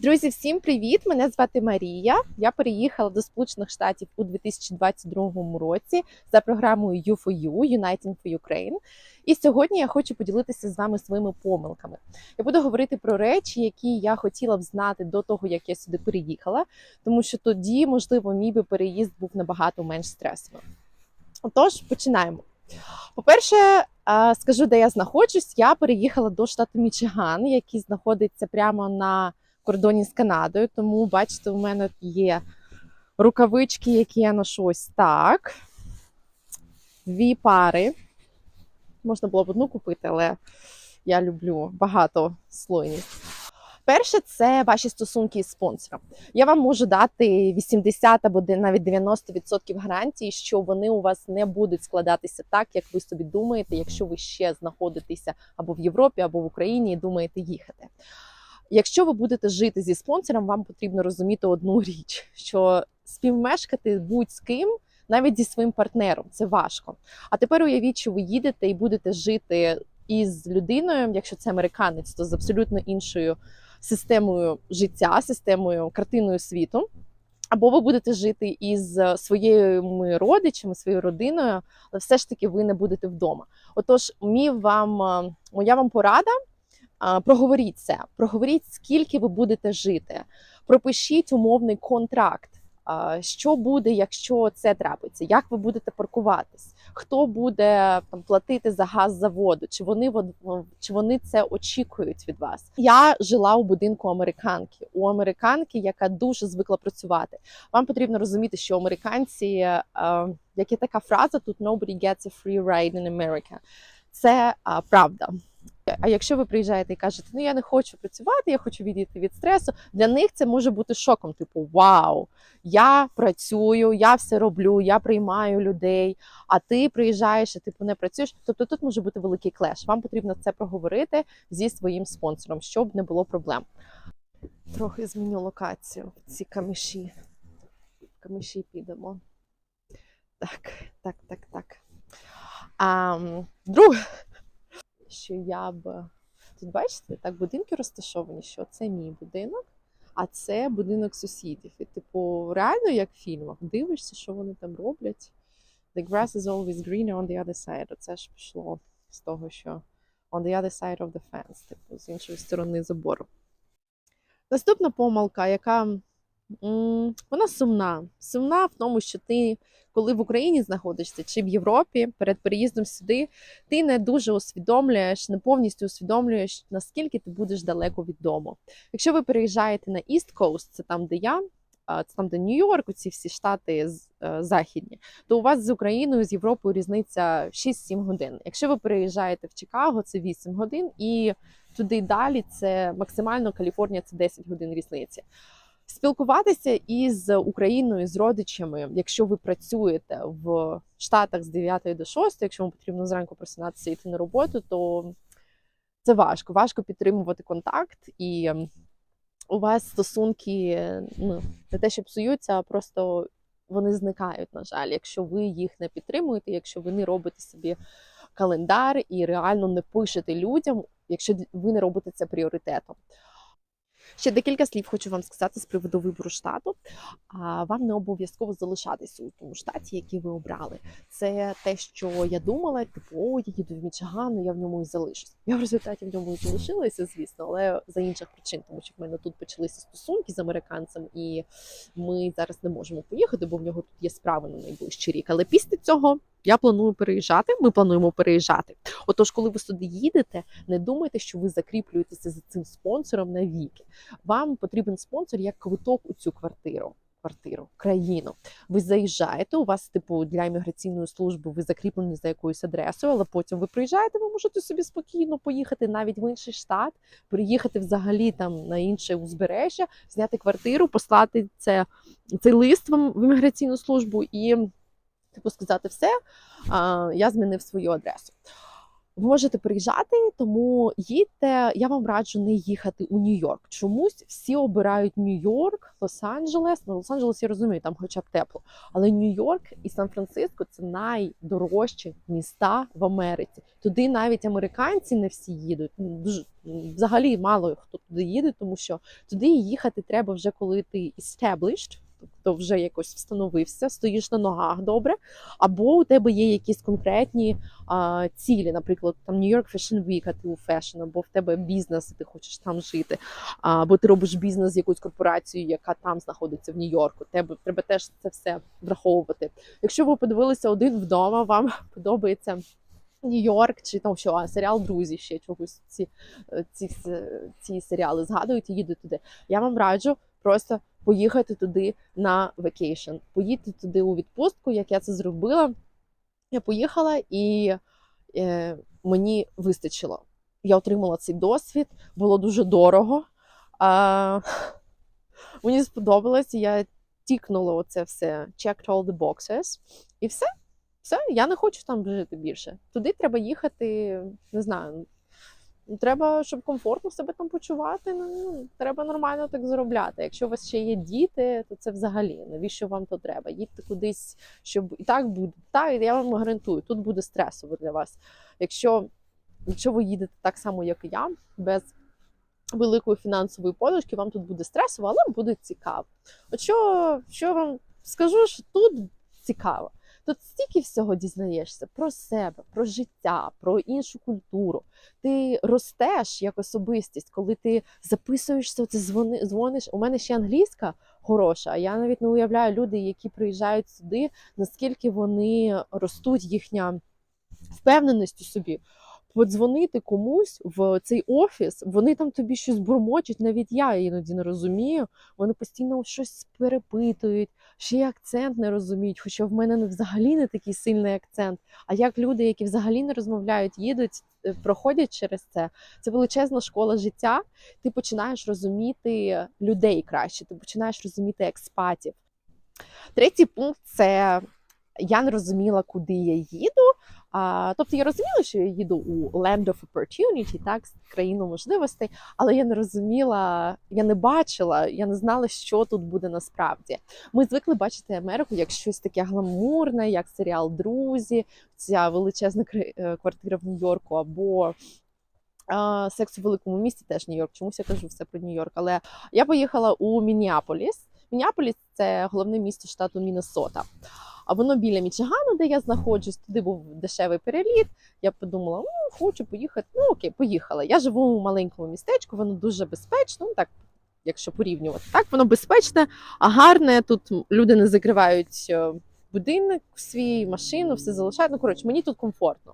Друзі, всім привіт! Мене звати Марія. Я переїхала до Сполучених Штатів у 2022 році за програмою U4U Uniting for Ukraine. І сьогодні я хочу поділитися з вами своїми помилками. Я буду говорити про речі, які я хотіла б знати до того, як я сюди переїхала, тому що тоді, можливо, мій би переїзд був набагато менш стресовим. Отож, починаємо. По-перше, скажу, де я знаходжусь. Я переїхала до штату Мічиган, який знаходиться прямо на кордоні з Канадою. Тому, бачите, у мене є рукавички, які я ношу ось так. Дві пари. Можна було б одну купити, але я люблю багато слойність. Перше, це ваші стосунки із спонсором. Я вам можу дати 80 або навіть 90% гарантії, що вони у вас не будуть складатися так, як ви собі думаєте, якщо ви ще знаходитеся або в Європі, або в Україні і думаєте їхати. Якщо ви будете жити зі спонсором, вам потрібно розуміти одну річ: що співмешкати будь з ким, навіть зі своїм партнером, це важко. А тепер уявіть, що ви їдете і будете жити із людиною, якщо це американець, то з абсолютно іншою системою життя, системою картиною світу. Або ви будете жити із своїми родичами, своєю родиною, але все ж таки ви не будете вдома. Отож, мій вам, е, моя вам порада. Проговоріть це, проговоріть, скільки ви будете жити. Пропишіть умовний контракт. Що буде, якщо це трапиться? Як ви будете паркуватись? Хто буде там платити за газ за воду? Чи вони чи вони це очікують від вас? Я жила у будинку американки, у американки, яка дуже звикла працювати. Вам потрібно розуміти, що американці, е, як є така фраза, тут nobody gets a free ride in America. Це правда. А якщо ви приїжджаєте і кажете, ну я не хочу працювати, я хочу відійти від стресу, для них це може бути шоком. Типу, вау, я працюю, я все роблю, я приймаю людей, а ти приїжджаєш, і типу не працюєш. Тобто тут може бути великий клеш. Вам потрібно це проговорити зі своїм спонсором, щоб не було проблем. Трохи зміню локацію ці каміші. В каміші підемо. Так, так, так, так. А, м, друге, що я б тут бачите, так будинки розташовані, що це мій будинок, а це будинок сусідів. І, типу, реально як в фільмах, дивишся, що вони там роблять. The grass is always greener on the other side. Оце ж пішло з того, що on the other side of the fence, типу, з іншої сторони забору. Наступна помилка, яка вона сумна. Сумна в тому, що ти, коли в Україні знаходишся чи в Європі перед переїздом сюди, ти не дуже усвідомлюєш, не повністю усвідомлюєш, наскільки ти будеш далеко від дому. Якщо ви переїжджаєте на East Coast, це там, де я, це там, де Нью-Йорк, ці всі штати е, західні, то у вас з Україною, з Європою різниця 6-7 годин. Якщо ви переїжджаєте в Чикаго, це 8 годин, і туди далі це максимально Каліфорнія, це 10 годин різниці. Спілкуватися із Україною, з родичами, якщо ви працюєте в Штатах з 9 до 6, якщо вам потрібно зранку просинатися і йти на роботу, то це важко. Важко підтримувати контакт, і ем, у вас стосунки ну, не те, що псуються, а просто вони зникають, на жаль, якщо ви їх не підтримуєте, якщо ви не робите собі календар і реально не пишете людям, якщо ви не робите це пріоритетом. Ще декілька слів хочу вам сказати з приводу вибору штату. Вам не обов'язково залишатися у тому штаті, який ви обрали. Це те, що я думала, типу, о, я їду в Мічиган, ну, я в ньому і залишусь. Я в результаті в ньому і залишилася, звісно, але за інших причин, тому що в мене тут почалися стосунки з американцем, і ми зараз не можемо поїхати, бо в нього тут є справи на найближчий рік. Але після цього я планую переїжджати. Ми плануємо переїжджати. Отож, коли ви сюди їдете, не думайте, що ви закріплюєтеся за цим спонсором навіки. Вам потрібен спонсор як квиток у цю квартиру. Квартиру, країну. Ви заїжджаєте, у вас, типу, для імміграційної служби ви закріплені за якоюсь адресою, але потім ви приїжджаєте, ви можете собі спокійно поїхати навіть в інший штат, приїхати взагалі там на інше узбережжя, зняти квартиру, послати це, цей лист вам в імміграційну службу і, типу, сказати все, я змінив свою адресу. ви можете приїжджати, тому їдьте. Я вам раджу не їхати у Нью-Йорк. Чомусь всі обирають Нью-Йорк, Лос-Анджелес. Ну, Лос-Анджелес я розумію, там хоча б тепло. Але Нью-Йорк і Сан-Франциско це найдорожчі міста в Америці. Туди навіть американці не всі їдуть. Ну, Дуже взагалі мало хто туди їде, тому що туди їхати треба вже коли ти established, тобто вже якось встановився, стоїш на ногах добре, або у тебе є якісь конкретні а, цілі, наприклад, там York Fashion Week, а ти у фешн, або в тебе бізнес, і ти хочеш там жити, або ти робиш бізнес з якоюсь корпорацією, яка там знаходиться в Нью-Йорку. Тебе треба теж це все враховувати. Якщо ви подивилися один вдома, вам подобається. Нью-Йорк чи там що, а серіал Друзі ще чогось ці, е, ці, ці серіали згадують і їдуть туди. Я вам раджу просто поїхати туди на вакейшн, поїдьте туди у відпустку, як я це зробила. Я поїхала і е, мені вистачило. Я отримала цей досвід, було дуже дорого. А, мені сподобалось, я тікнула оце все, checked all the boxes, і все. Все, я не хочу там жити більше. Туди треба їхати, не знаю. Треба, щоб комфортно себе там почувати. Ну, треба нормально так заробляти. Якщо у вас ще є діти, то це взагалі навіщо вам то треба? Їдьте кудись, щоб і так буде. Так, я вам гарантую, тут буде стресово для вас. Якщо, якщо ви їдете так само, як і я, без великої фінансової подушки, вам тут буде стресово, але буде цікаво. От що, що вам скажу, що тут цікаво. Тут стільки всього дізнаєшся про себе, про життя, про іншу культуру. Ти ростеш як особистість, коли ти записуєшся, ти дзвониш. У мене ще англійська хороша. Я навіть не уявляю люди, які приїжджають сюди, наскільки вони ростуть їхня впевненість у собі подзвонити комусь в цей офіс, вони там тобі щось бурмочуть, навіть я іноді не розумію. Вони постійно щось перепитують, ще й акцент не розуміють, хоча в мене взагалі не такий сильний акцент. А як люди, які взагалі не розмовляють, їдуть, е, проходять через це, це величезна школа життя. Ти починаєш розуміти людей краще, ти починаєш розуміти експатів. Третій пункт це я не розуміла, куди я їду. А, Тобто я розуміла, що я їду у Land of Opportunity, так, країну можливостей, але я не розуміла, я не бачила, я не знала, що тут буде насправді. Ми звикли бачити Америку як щось таке гламурне, як серіал Друзі, ця величезна е, квартира в Нью-Йорку або. Секс у великому місті теж Нью-Йорк. Чомусь я кажу все про Нью-Йорк. Але я поїхала у Мініаполіс. Мініаполіс це головне місто штату Міннесота. А воно біля Мічигану, де я знаходжусь, туди був дешевий переліт. Я подумала, ну хочу поїхати. Ну окей, поїхала. Я живу у маленькому містечку, воно дуже безпечно. Ну так, якщо порівнювати, так воно безпечне, а гарне. Тут люди не закривають е, будинок свій, машину, все залишають. Ну коротше, мені тут комфортно.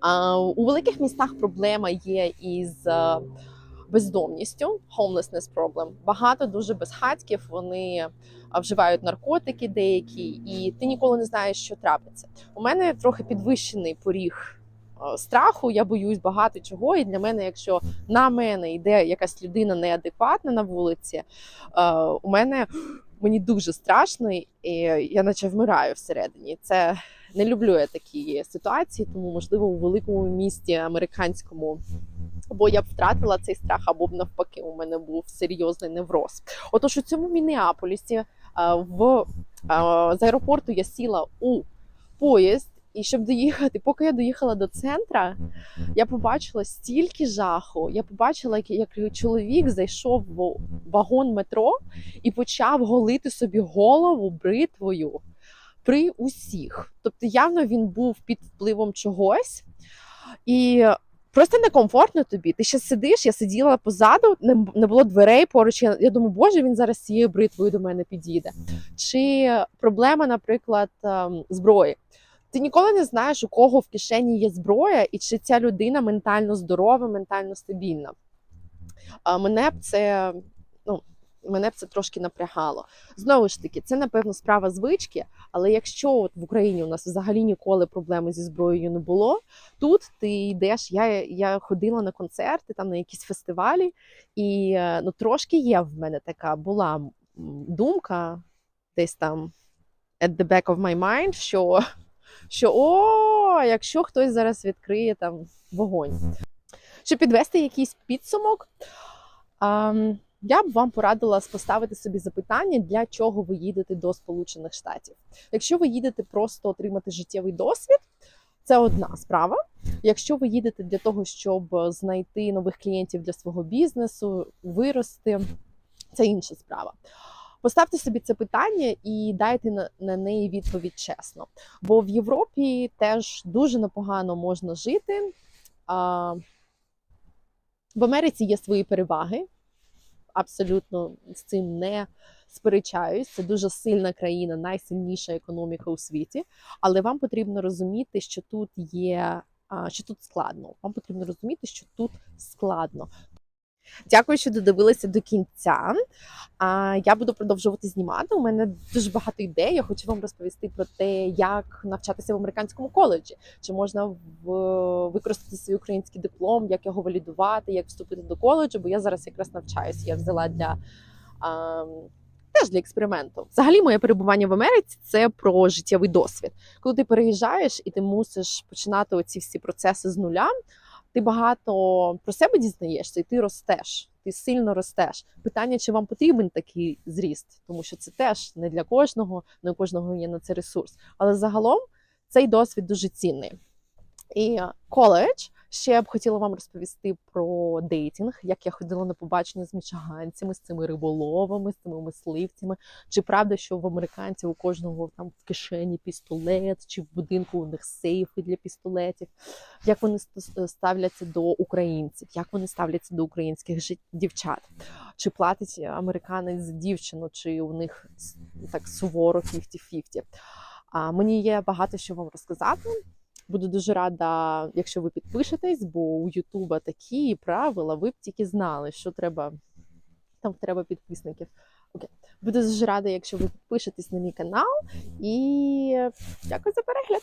А, У великих містах проблема є із. Бездомністю, homelessness problem. Багато дуже безхатьків вони вживають наркотики деякі, і ти ніколи не знаєш, що трапиться. У мене трохи підвищений поріг. Страху, я боюсь багато чого, і для мене, якщо на мене йде якась людина неадекватна на вулиці, у мене мені дуже страшно, і я наче вмираю всередині. Це не люблю я такі ситуації, тому можливо у великому місті американському або я б втратила цей страх, або б навпаки, у мене був серйозний невроз. Отож, у цьому Мінеаполісі е, в е, з аеропорту я сіла у поїзд. І щоб доїхати, поки я доїхала до центра, я побачила стільки жаху. Я побачила, як чоловік зайшов в вагон метро і почав голити собі голову бритвою при усіх. Тобто, явно він був під впливом чогось. І Просто некомфортно тобі. Ти ще сидиш, я сиділа позаду, не не було дверей поруч. Я, я думаю, боже, він зараз цією бритвою до мене підійде. Чи проблема, наприклад, ем, зброї? Ти ніколи не знаєш, у кого в кишені є зброя, і чи ця людина ментально здорова, ментально стабільна. А мене б це мене б це трошки напрягало. Знову ж таки, це напевно справа звички. Але якщо от в Україні у нас взагалі ніколи проблеми зі зброєю не було, тут ти йдеш. Я я ходила на концерти, там на якісь фестивалі, і е, ну трошки є в мене така була думка десь там at the back of my mind, що що о, якщо хтось зараз відкриє там вогонь. Щоб підвести якийсь підсумок, ем, я б вам порадила поставити собі запитання, для чого ви їдете до Сполучених Штатів. Якщо ви їдете просто отримати життєвий досвід, це одна справа. Якщо ви їдете для того, щоб знайти нових клієнтів для свого бізнесу, вирости, це інша справа. Поставте собі це питання і дайте на, на неї відповідь чесно. Бо в Європі теж дуже непогано можна жити. А, в Америці є свої переваги. Абсолютно з цим не сперечаюсь. Це дуже сильна країна, найсильніша економіка у світі. Але вам потрібно розуміти, що тут є, що тут складно. Вам потрібно розуміти, що тут складно. Дякую, що додивилися до кінця. А я буду продовжувати знімати. У мене дуже багато ідей. Я хочу вам розповісти про те, як навчатися в американському коледжі, чи можна в використати свій український диплом, як його валідувати, як вступити до коледжу. Бо я зараз якраз навчаюся. Я взяла для теж для експерименту. Взагалі, моє перебування в Америці це про життєвий досвід. Коли ти переїжджаєш і ти мусиш починати оці всі процеси з нуля ти багато про себе дізнаєшся, і ти ростеш. Ти сильно ростеш. Питання, чи вам потрібен такий зріст, тому що це теж не для кожного, не у кожного є на це ресурс. Але загалом цей досвід дуже цінний. І коледж ще я б хотіла вам розповісти про дейтинг, як я ходила на побачення з мічаганцями, з цими риболовами, з цими мисливцями. Чи правда, що в американців у кожного там в кишені пістолет, чи в будинку у них сейфи для пістолетів? Як вони ставляться до українців? Як вони ставляться до українських дівчат? Чи платить американець за дівчину, чи у них так суворо 50-50? А мені є багато що вам розказати. Буду дуже рада, якщо ви підпишетесь, бо у Ютуба такі правила, ви б тільки знали, що треба. Там треба підписників. Окей. Буду дуже рада, якщо ви підпишетесь на мій канал. І дякую за перегляд.